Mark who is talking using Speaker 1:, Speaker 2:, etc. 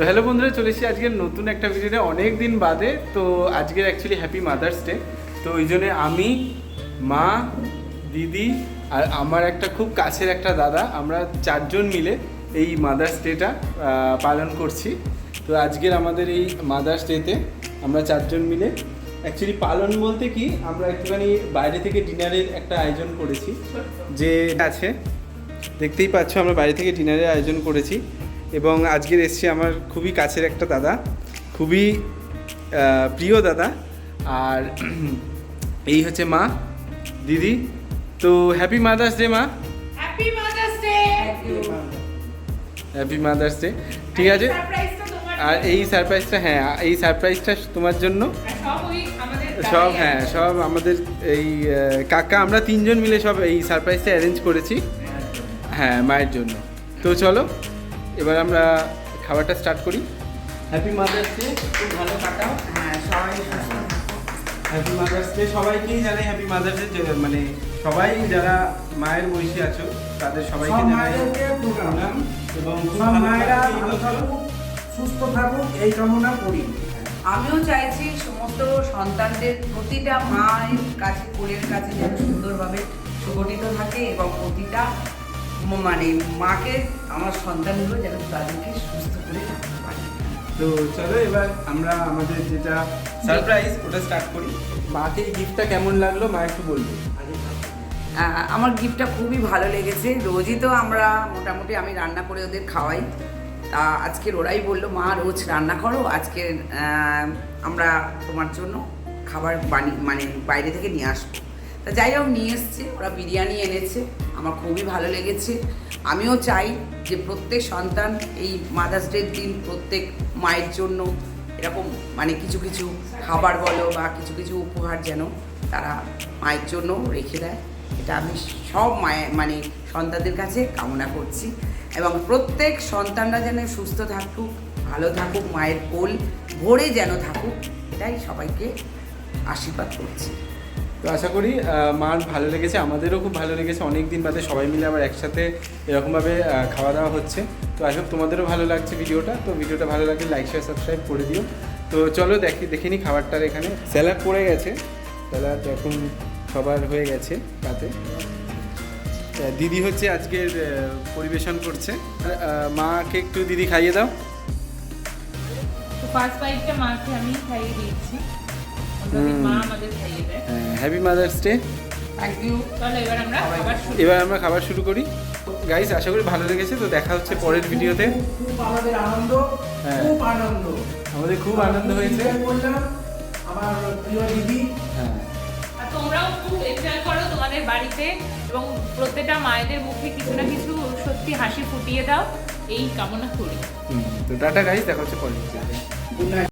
Speaker 1: তো হ্যালো বন্ধুরা চলে এসেছি আজকের নতুন একটা ভিডিওতে। অনেক দিন বাদে, তো আজকের অ্যাকচুয়ালি হ্যাপি মাদার্স ডে তো ওই জন্য আমি, মা, দিদি আর আমার একটা খুব কাছের একটা দাদা, আমরা চারজন মিলে এই মাদার্স ডেটা পালন করছি। তো আজকের আমাদের এই মাদার্স ডেতে আমরা চারজন মিলে অ্যাকচুয়ালি পালন বলতে কি, আমরা একটুখানি বাইরে থেকে ডিনারের একটা আয়োজন করেছি। যে আছে, দেখতেই পাচ্ছ আমরা বাইরে থেকে ডিনারের আয়োজন করেছি। এবং আজকের এসছি আমার খুবই কাছের একটা দাদা খুবই প্রিয় দাদা। আর এই হচ্ছে মা দিদি। তো হ্যাপি মাদার্স ডে মা।
Speaker 2: Happy mother's day
Speaker 1: happy mother's day ঠিক আছে? আর এই সারপ্রাইজটা হ্যাঁ এই সারপ্রাইজটা তোমার জন্য।
Speaker 2: সব
Speaker 1: হ্যাঁ সব আমাদের এই কাকা আমরা তিনজন মিলে সব এই সারপ্রাইজটা অ্যারেঞ্জ করেছি। হ্যাঁ মায়ের জন্য। তো চলো এবার আমরা খাবারটা স্টার্ট করি। হ্যাপি মাদার্স ডে খুব ভালো কাটাও।
Speaker 3: হ্যাঁ সবাই সুস্থ
Speaker 1: হ্যাপি মাদার্স ডে সবাইকেই জানাই হ্যাপি মাদার্স ডে মানে সবাই যারা মায়ের বয়সী আছো তাদের সবাইকে জানাই
Speaker 3: প্রণাম।
Speaker 1: প্রণাম এবং
Speaker 3: সব মায়েরা ভালো থাকুক সুস্থ থাকুক এই কামনা করি।
Speaker 4: আমিও চাইছি সমস্ত সন্তানদের প্রতিটা মায়ের কাছে কোলের কাছে যেন সুন্দরভাবে সুগঠিত থাকে এবং প্রতিটা মানে মাকে আমার সন্তানগুলো যেন তাদেরকে সুস্থ করে রাখতে পারে।
Speaker 1: তো চলো এবার আমরা আমাদের যেটা সারপ্রাইজ ওটা স্টার্ট করি। মাকে গিফটটা কেমন লাগল মা একটু বলবে।
Speaker 4: আমার গিফটটা খুবই ভালো লেগেছে। রোজই তো আমরা মোটামুটি আমি রান্না করে ওদের খাওয়াই। তা আজকের ওরাই বলল মা রোজ রান্না করো আজকে আমরা তোমার জন্য খাবার বানি মানে বাইরে থেকে নিয়ে আসব। তা যাই হোক, নিয়ে এসছে। ওরা বিরিয়ানি এনেছে। আমার খুবই ভালো লেগেছে। আমিও চাই যে প্রত্যেক সন্তান এই মাদার্স ডের দিন প্রত্যেক মায়ের জন্য এরকম মানে কিছু কিছু খাবার বলো বা কিছু কিছু উপহার যেন তারা মায়ের জন্য রেখে দেয়। এটা আমি সব মায়ের মানে সন্তানদের কাছে কামনা করছি। এবং প্রত্যেক সন্তানরা যেন সুস্থ থাকুক, ভালো থাকুক, মায়ের কোল ভরে যেন থাকুক, এটাই সবাইকে আশীর্বাদ করছি।
Speaker 1: তো আশা করি মার ভালো লেগেছে, আমাদেরও খুব ভালো লেগেছে। অনেক দিন বাদে সবাই মিলে আবার একসাথে এরকমভাবে খাওয়া দাওয়া হচ্ছে। তো আই হোপ তোমাদেরও ভালো লাগছে ভিডিওটা। তো ভিডিওটা ভালো লাগলে লাইক শেয়ার সাবস্ক্রাইব করে দিও। তো চলো দেখি, দেখে নিই খাবারটার এখানে। স্যালাড পড়ে গেছে। স্যালাড এখন সবার হয়ে গেছে তাতে দিদি হচ্ছে আজকের পরিবেশন করছে। মাকে একটু দিদি খাইয়ে দাও।
Speaker 2: ফার্স্ট বাইটটা মাকে আমি খাইয়ে দিয়েছি
Speaker 1: হ্যাপি মাদার্স ডে
Speaker 2: এবার আমরা খাবার শুরু
Speaker 1: এবার আমরা খাবার শুরু করি। গাইস আশা করি ভালো লেগেছে তো দেখা হচ্ছে পরের ভিডিওতে।
Speaker 3: আমাদের আনন্দ
Speaker 1: হ্যাঁ।
Speaker 3: খুব আনন্দ।
Speaker 1: আমাদের খুব আনন্দ হয়েছে।
Speaker 3: আমার প্রিয় দিদি।
Speaker 1: হ্যাঁ।
Speaker 2: তোমরাও খুব এনজয় করো তোমাদের বাড়িতে এবং প্রত্যেকটা মায়েদের মুখে কিছু না কিছু সত্যি হাসি ফুটিয়ে দাও। এই কামনা করি।
Speaker 1: তো টাটা গাইস দেখা হচ্ছে পরের ভিডিওতে।